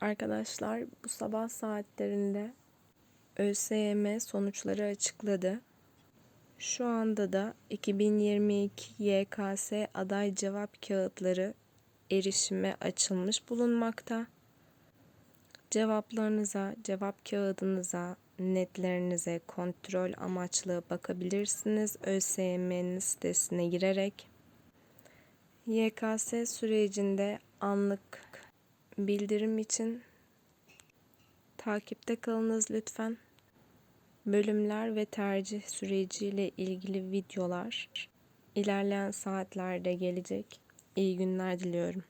Arkadaşlar bu sabah saatlerinde ÖSYM sonuçları açıkladı. Şu anda da 2022 YKS aday cevap kağıtları erişime açılmış bulunmakta. Cevaplarınıza, cevap kağıdınıza, netlerinize kontrol amaçlı bakabilirsiniz ÖSYM'nin sitesine girerek. YKS sürecinde anlık bildirim için takipte kalınız lütfen. Bölümler ve tercih süreciyle ilgili videolar ilerleyen saatlerde gelecek. İyi günler diliyorum.